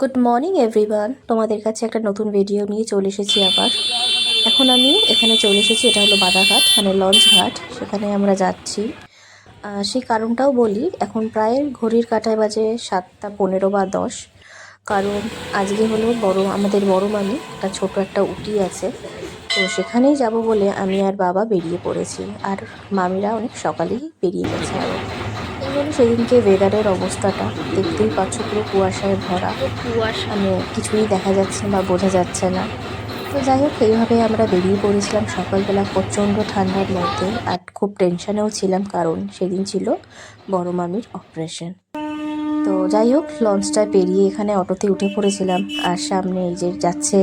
Good morning everyone তোমাদের কাছে একটা নতুন ভিডিও নিয়ে চলে এসেছি আবার। এখন আমি এখানে চলে এসেছি, এটা হলো বাদাঘাট মানে লঞ্চ ঘাট, সেখানে আমরা যাচ্ছি। সেই কারণটাও বলি, এখন প্রায় ঘড়ির কাঁটায় বাজে সাতটা পনেরো বা দশ। কারণ আজকে হলো বড়, আমাদের বড় মামি, একটা ছোট একটা উটি আছে। তো সেখানেই যাব বলে আমি আর বাবা বেরিয়ে পড়েছি। আর মামিরা অনেক সকালেই বেরিয়ে গেছে আরও এই সেদিনকে ওয়েদারের অবস্থাটা। দেখতেই পাচ্ছ পুরো কুয়াশায় ভরা। কুয়াশা। মানে কিছুই দেখা যাচ্ছে না বা বোঝা যাচ্ছে না। তো যাই হোক এইভাবে আমরা বেরিয়ে পড়েছিলাম সকালবেলা প্রচণ্ড ঠান্ডার মধ্যে আর খুব টেনশনেও ছিলাম কারণ সেদিন ছিল বড় মামির অপারেশন তো যাই হোক লঞ্চটা পেরিয়ে এখানে অটোতে উঠে পড়েছিলাম আর সামনে এই যে যাচ্ছে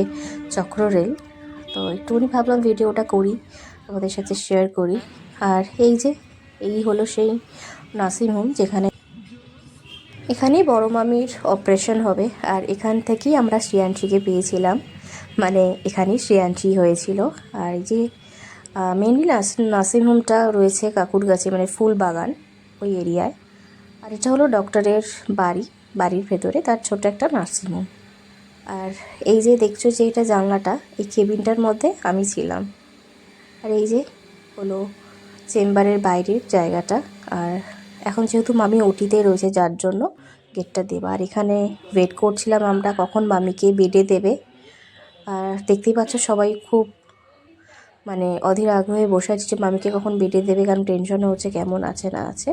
চক্র রেল। তো একটুখানি ভাবলাম ভিডিওটা করি তোমাদের সাথে শেয়ার করি। আর এই যে এই হলো সেই নার্সিংহোম যেখানে এখানেই বড় মামির অপারেশন হবে। আর এখান থেকেই আমরা শ্রেয়াংশীকে পেয়েছিলাম। মানে এখানেই শ্রেয়াংশী হয়েছিল। আর যে মেনলি নার্সিংহোমটা রয়েছে কাকুরগাছি মানে ফুল বাগান ওই এরিয়ায়। আর এটা হলো ডক্টরের বাড়ি, বাড়ির ভেতরে, তার ছোট একটা নার্সিংহোম আর এই যে দেখছ যে এটা জানলাটা, এই কেবিনটার মধ্যে আমি ছিলাম। আর এই যে হলো চেম্বারের বাইরের জায়গাটা। আর এখন যেহেতু মামি ওটিতে রয়েছে, যার জন্য গেটটা দেবা। আর এখানে ওয়েট করছিলাম আমরা কখন মামিকে বেডে দেবে। আর দেখতেই পাচ্ছ সবাই খুব মানে অধীর আগ্রহে বসে আছে যে মামিকে কখন বেডে দেবে, কারণ টেনশনে হচ্ছে কেমন আছে না আছে।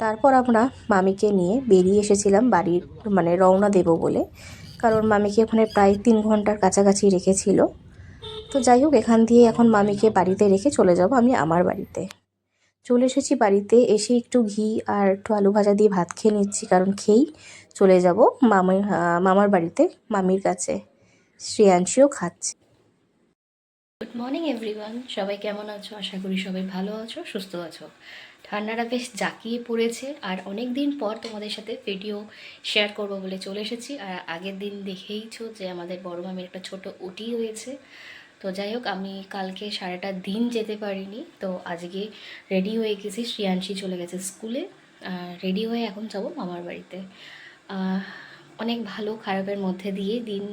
তারপর আমরা মামিকে নিয়ে বেরিয়ে এসেছিলাম বাড়ির মানে রওনা দেবো বলে। কারণ মামিকে ওখানে প্রায় তিন ঘণ্টার কাছাকাছি রেখেছিল। তো যাই হোক, এখান দিয়ে এখন মামিকে বাড়িতে রেখে চলে যাব আমি আমার বাড়িতে। চলে এসেছি বাড়িতে, এসে একটু ঘি আর একটু আলু ভাজা দিয়ে ভাত খেয়ে নিচ্ছি, কারণ খেয়েই চলে যাব মামার মামার বাড়িতে, মামির কাছে। শ্রেয়াংশীও খাচ্ছে। গুড মর্নিং এভরিওয়ান সবাই কেমন আছো? আশা করি সবাই ভালো আছো, সুস্থ আছো। ঠান্ডাটা বেশ জাঁকিয়ে পড়েছে, আর অনেক দিন পর তোমাদের সাথে ভিডিও শেয়ার করব বলে চলে এসেছি। আর আগের দিন দেখেইছো যে আমাদের বড় মামির একটা ছোট উটি হয়েছে। তো যাই হোক আমি কালকে সারাটা দিন যেতে পারিনি। তো আজকে রেডি হয়ে গেছি, শ্রিয়াংশী চলে গেছে স্কুলে রেডি হয়ে এখন যাব মামার বাড়িতে। অনেক ভালো খারাপের মধ্যে দিয়ে দিন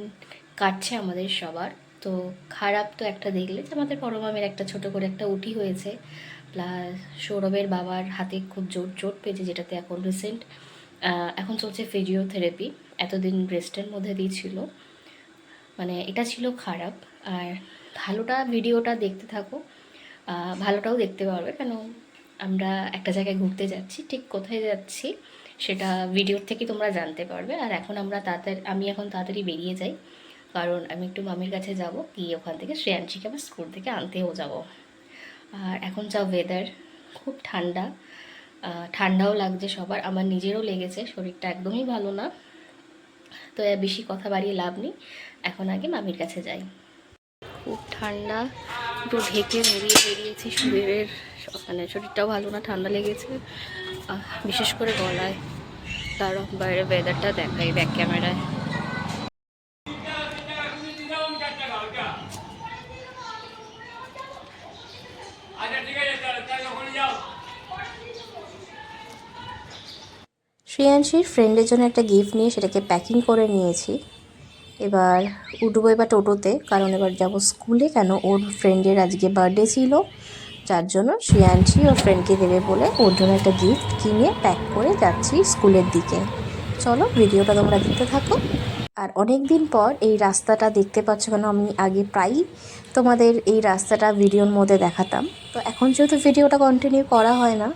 কাটছে আমাদের সবার। তো খারাপ তো একটা দেখলে যে আমাদের বড় মামের একটা ছোট করে একটা উটি হয়েছে। প্লাস সৌরভের বাবার হাতে খুব জোর চোট পেয়েছে, যেটাতে এখন রিসেন্ট এখন চলছে ফিজিওথেরাপি এতদিন রেস্টের মধ্যে দিয়েছিল মানে এটা ছিল খারাপ। আর ভালোটা ভিডিওটা দেখতে থাকো ভালোটাও দেখতে পারবে। কেন? আমরা একটা জায়গায় ঘুরতে যাচ্ছি, ঠিক কোথায় যাচ্ছি সেটা ভিডিওর থেকে তোমরা জানতে পারবে। আর এখন আমরা তাড়াতাড়ি, আমি এখন তাড়াতাড়ি বেরিয়ে যাই, কারণ আমি একটু মামির কাছে যাব, গিয়ে ওখান থেকে শ্রেয়াংশীকে আবার স্কুল থেকে আনতেও যাব। আর এখন যা ওয়েদার খুব ঠান্ডা ঠান্ডাও লাগছে সবার, আমার নিজেরও লেগেছে, শরীরটা একদমই ভালো না। তো বেশি কথা বাড়িয়ে লাভ নেই, এখন আগে মামির কাছে যাই। খুব ঠান্ডা একটু ঢেকে বেরিয়ে বেরিয়েছি শরীরের মানে শরীরটাও ভালো না, ঠান্ডা লেগেছে। বিশেষ করে গলায় তারও বাইরে ওয়েদারটা দেখাই ব্যাক ক্যামেরায় শ্রেয়াংশীর ফ্রেন্ডের জন্য একটা গিফট নিয়ে সেটাকে প্যাকিং করে নিয়েছি। এবার উঠবো এবার টোটোতে, কারণ এবার যাব স্কুলে, কেন ওর ফ্রেন্ডের আজকে বার্থডে ছিল। যার জন্য শ্রেয়াংশী ওর ফ্রেন্ডকে দেবে বলে ওর জন্য একটা গিফট কিনে প্যাক করে যাচ্ছি স্কুলের দিকে। চলো ভিডিওটা তোমরা দেখতে থাকো। আর অনেক দিন পর এই রাস্তাটা দেখতে পাচ্ছ কেন, আমি আগে প্রায়ই তোমাদের এই রাস্তাটা ভিডিওর মধ্যে দেখাতাম। তো এখন যেহেতু ভিডিওটা কন্টিনিউ করা হয় না,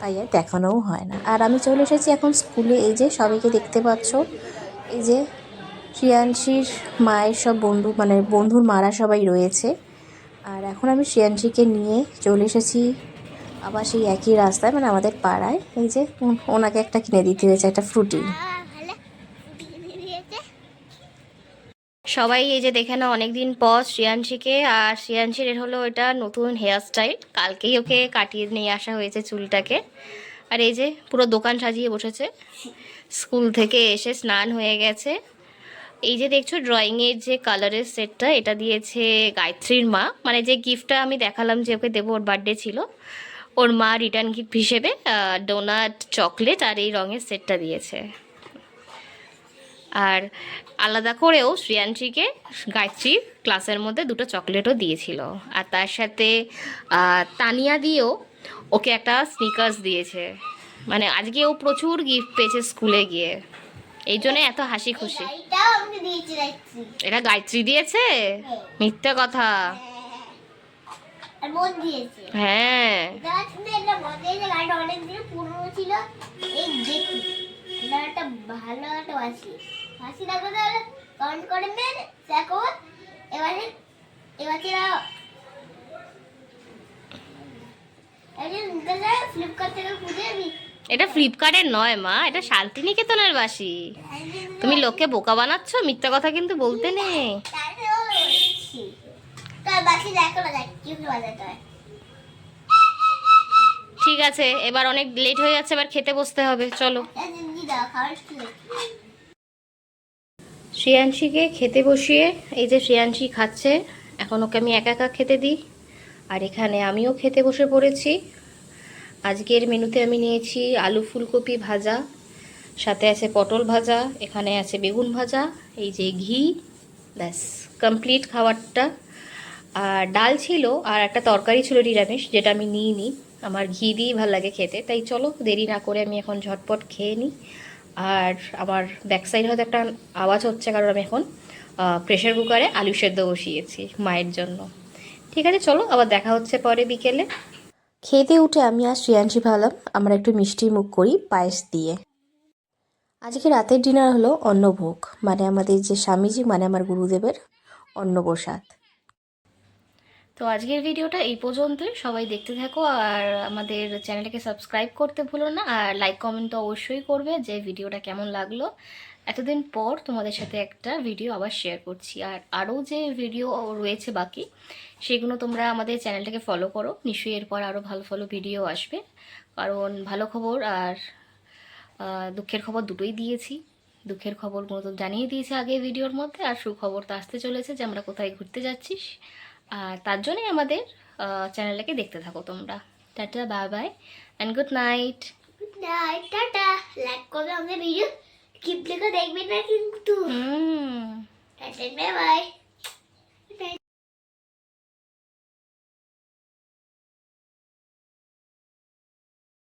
তাই আর দেখানোও হয় না। আর আমি চলে এসেছি এখন স্কুলে, এই যে সবাইকে দেখতে পাচ্ছ, এই যে শ্রিয়াংশীর মায়ের সব বন্ধু মানে বন্ধুর মারা সবাই রয়েছে। আর এখন আমি শ্রিয়াংশীকে নিয়ে চলে এসেছি আবার সেই একই রাস্তায় মানে আমাদের পাড়ায়। এই যে ওনাকে একটা কিনে দিতে হয়েছে, একটা ফ্রুটি। সবাই এই যে দেখে না অনেকদিন পর শ্রিয়াংশীকে, আর শ্রিয়াংশীর এর হলো এটা নতুন হেয়ার স্টাইল কালকেই ওকে কাটিয়ে নিয়ে আসা হয়েছে চুলটাকে। আর এই যে পুরো দোকান সাজিয়ে বসেছে। স্কুল থেকে এসে স্নান হয়ে গেছে। এই যে দেখছ ড্রয়িংয়ের যে কালারের সেটটা এটা দিয়েছে গায়ত্রীর মা। মানে যে গিফটটা আমি দেখালাম যে ওকে দেবো, ওর বার্থডে ছিল, ওর মা রিটার্ন গিফট হিসেবে ডোনাট চকলেট আর এই রঙের সেটটা দিয়েছে। আর আলাদা করেও শ্রিয়াংশীকে গায়ত্রী ক্লাসের মধ্যে দুটো চকলেটও দিয়েছিল। আর তার সাথে তানিয়া দিয়েও ওকে একটা স্নিকার্স দিয়েছে। মানে আজকে ও প্রচুর গিফট পেয়েছে স্কুলে গিয়ে। এই জন্য এত হাসি খুশি। এটা গায়ত্রী দিয়েছে? মিথ্যে কথা। আর হ্যাঁ। একটা ভালো একটা বাসি দেখো তাহলে এবারে এবার ফ্লিপকার্ট থেকে খুঁজে এটা ফ্লিপকার্টের নয়, মা। এটা শান্তিনিকেতনের বাসি। তুমি লোককে বোকা বানাচ্ছ? মিথ্যা কথা কিন্তু বলতে নেই। ঠিক আছে, এবার অনেক লেট হয়ে যাচ্ছে, এবার খেতে বসতে হবে। চলো। শ্রেয়াংশীকে খেতে বসিয়ে, এই যে শ্রেয়াংশী খাচ্ছে, এখন ওকে আমি একা একা খেতে দিই। আর এখানে আমিও খেতে বসে পড়েছি। আজকের মেনুতে আমি নিয়েছি আলু ফুলকপি ভাজা, সাথে আছে পটল ভাজা, এখানে আছে বেগুন ভাজা, এই যে ঘি, ব্যাস কমপ্লিট খাবারটা। আর ডাল ছিল আর একটা তরকারি ছিল নিরামিষ, যেটা আমি নিইনি। আমার ঘি দিয়েই ভালো লাগে খেতে, তাই চলো দেরি না করে আমি এখন ঝটপট খেয়ে নিই। আর আমার ব্যাক সাইড হয়তো একটা আওয়াজ হচ্ছে, কারণ আমি এখন প্রেশার কুকারে আলু সেদ্ধ বসিয়েছি মায়ের জন্য। ঠিক আছে, চলো আবার দেখা হচ্ছে পরে বিকেলে। খেতে উঠে আমি আর শ্রেয়াংশী ভাবলাম, আমরা একটু মিষ্টি মুখ করি, পায়েস দিয়ে। আজকে রাতের ডিনার হলো অন্নভোগ মানে আমাদের যে স্বামীজি মানে আমার গুরুদেবের অন্নপ্রসাদ। তো আজকের ভিডিওটা এই পর্যন্তই। সবাই দেখতে থাকো আর আমাদের চ্যানেলটাকে সাবস্ক্রাইব করতে ভুলো না আর লাইক, কমেন্ট তো অবশ্যই করবে যে ভিডিওটা কেমন লাগল। এতদিন পর তোমাদের সাথে একটা ভিডিও আবার শেয়ার করছি আর আরও যে ভিডিও রয়েছে বাকি, সেগুলো তোমরা আমাদের চ্যানেলটাকে ফলো করো। নিশ্চয়ই এরপর আরও ভালো ভালো ভিডিও আসবে। কারণ ভালো খবর আর দুঃখের খবর দুটোই দিয়েছি। দুঃখের খবরগুলো তো জানিয়ে দিয়েছি আগে ভিডিওর মধ্যে আর সুখবর তো আসতে চলেছে যে আমরা কোথায় ঘুরতে যাচ্ছি। আর তার জন্যই আমাদের চ্যানেলটাকে দেখতে থাকো তোমরা। Tata bye bye and good night good night tata. Like করবে আমাদের ভিডিও কিপ লেখা দেখবেন না কিন্তু। হুম। Tata bye bye.